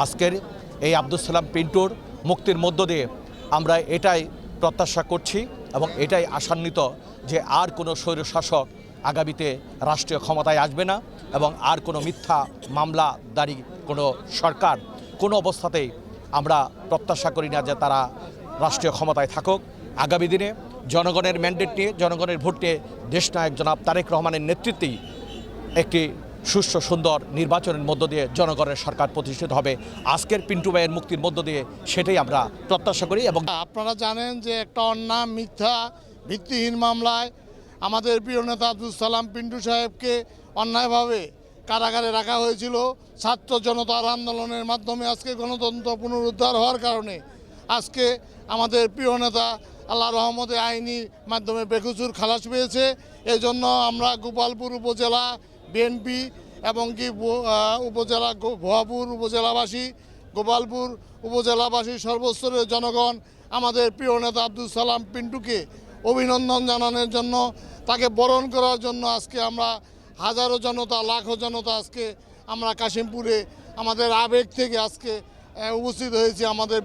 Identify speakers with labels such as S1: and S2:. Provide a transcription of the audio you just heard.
S1: আজকের এই আব্দুল সালাম পিন্টুর মুক্তির মধ্য দিয়ে আমরা এটাই প্রত্যাশা করছি এবং এটাই আশান্বিত যে আর কোনো স্বৈরশাসক আগামীতে রাষ্ট্রীয় ক্ষমতায় আসবে না এবং আর কোনো মিথ্যা মামলা মামলাদারি কোনো সরকার কোনো অবস্থাতেই আমরা প্রত্যাশা করি না যে তারা রাষ্ট্রীয় ক্ষমতায় থাকুক। আগামী দিনে জনগণের ম্যান্ডেট নিয়ে, জনগণের ভোট নিয়ে দেশনায়ক জনাব তারেক রহমানের নেতৃত্বেই একটি সুষ্ঠু, সুন্দর নির্বাচনের মধ্য দিয়ে জনগণের সরকার প্রতিষ্ঠিত হবে। আজকের পিন্টু ভাইয়ের মুক্তির মধ্য দিয়ে সেটাই আমরা প্রত্যাশা করি এবং
S2: আপনারা জানেন যে একটা অন্যায়, মিথ্যা, ভিত্তিহীন মামলায় আমাদের প্রিয় নেতা আব্দুল সালাম পিন্টু সাহেবকে অন্যায়ভাবে কারাগারে রাখা হয়েছিল। ছাত্র জনতার আন্দোলনের মাধ্যমে আজকে গণতন্ত্র পুনরুদ্ধার হওয়ার কারণে আজকে আমাদের প্রিয় নেতা আল্লাহ রহমতে আইনি মাধ্যমে বেকুচুর খালাস পেয়েছে। এজন্য আমরা গোপালপুর উপজেলা বিএনপি এবং কি উপজেলা ভুয়াপুর উপজেলাবাসী, গোপালপুর উপজেলাবাসী সর্বস্তরের জনগণ, আমাদের প্রিয় নেতা আব্দুল সালাম পিন্টুকে অভিনন্দন জানানোর জন্য, তাকে বরণ করার জন্য আজকে আমরা হাজারো জনতা, লাখো জনতা আজকে আমরা কাশিমপুরে আমাদের আবেগ থেকে আজকে উপস্থিত হয়েছি আমাদের